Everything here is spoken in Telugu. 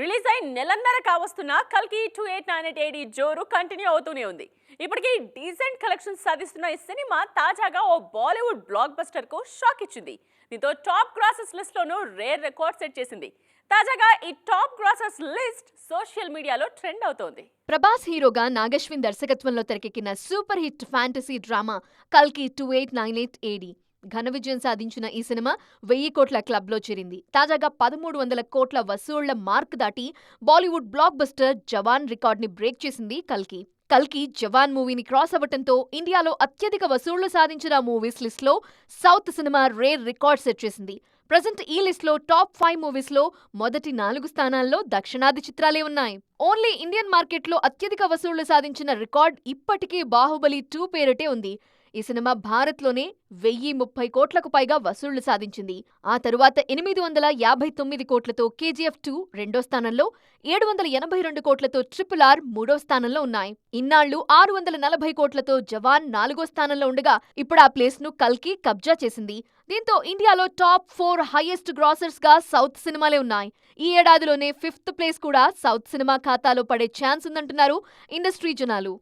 రిలీజ్ అయి నెలన్నర కావస్తున్న కల్కి two eight nine eight eight జోరు కంటిన్యూ అవుతూనే ఉంది. ఇప్పటికీ డీసెంట్ కలెక్షన్స్ సాధిస్తున్న ఈ సినిమా తాజాగా ఓ బాలీవుడ్ బ్లాక్ బస్టర్కు షాక్ ఇచ్చింది. దీంతో టాప్ గ్రాసెస్ లిస్ట్ లోనూ రేర్ రికార్డ్ సెట్ చేసింది. తాజాగా ఈ టాప్ గ్రాసెస్ లిస్ట్ సోషల్ మీడియాలో ట్రెండ్ అవుతోంది. ప్రభాస్ హీరోగా నాగశ్విన్ దర్శకత్వంలో తెరకెక్కిన సూపర్ హిట్ ఫ్యాంటసీ డ్రామా కల్కి two eight nine eight A D ఘన విజయం సాధించిన ఈ సినిమా వెయ్యి కోట్ల క్లబ్లో చేరింది. తాజాగా పదమూడు వందల కోట్ల వసూళ్ళ మార్క్ దాటి బాలీవుడ్ బ్లాక్ బస్టర్ జవాన్ రికార్డ్ని బ్రేక్ చేసింది కల్కి. కల్కి జవాన్ మూవీని క్రాస్ అవ్వటంతో ఇండియాలో అత్యధిక వసూళ్ళు సాధించిన మూవీస్ లిస్ట్లో south cinema rare record set చేసింది. ప్రజెంట్ ఈ లిస్ట్లో టాప్ ఫైవ్ మూవీస్లో మొదటి నాలుగు స్థానాల్లో దక్షిణాది చిత్రాలే ఉన్నాయి. ఓన్లీ ఇండియన్ మార్కెట్లో అత్యధిక వసూళ్ళు సాధించిన రికార్డ్ ఇప్పటికీ బాహుబలి టూ పేరిటే ఉంది. ఈ సినిమా భారత్లోనే వెయ్యి ముప్పై కోట్లకు పైగా వసూళ్ళు సాధించింది. ఆ తరువాత ఎనిమిది వందల యాభై తొమ్మిది కోట్లతో కేజీఎఫ్ టూ రెండో స్థానంలో ఏడు వందల ఎనభై రెండు కోట్లతో ట్రిపుల్ ఆర్ మూడో స్థానంలో ఉన్నాయి. ఇన్నాళ్ళు ఆరు వందల నలభై కోట్లతో జవాన్ నాలుగో స్థానంలో ఉండగా ఇప్పుడు ఆ ప్లేస్ను కల్కి కబ్జా చేసింది. దీంతో ఇండియాలో టాప్ ఫోర్ హైయెస్ట్ గ్రాసర్స్గా సౌత్ సినిమాలే ఉన్నాయి. ఈ ఏడాదిలోనే ఫిఫ్త్ ప్లేస్ కూడా సౌత్ సినిమా ఖాతాలో పడే ఛాన్స్ ఉందంటున్నారు ఇండస్ట్రీ జనాలు.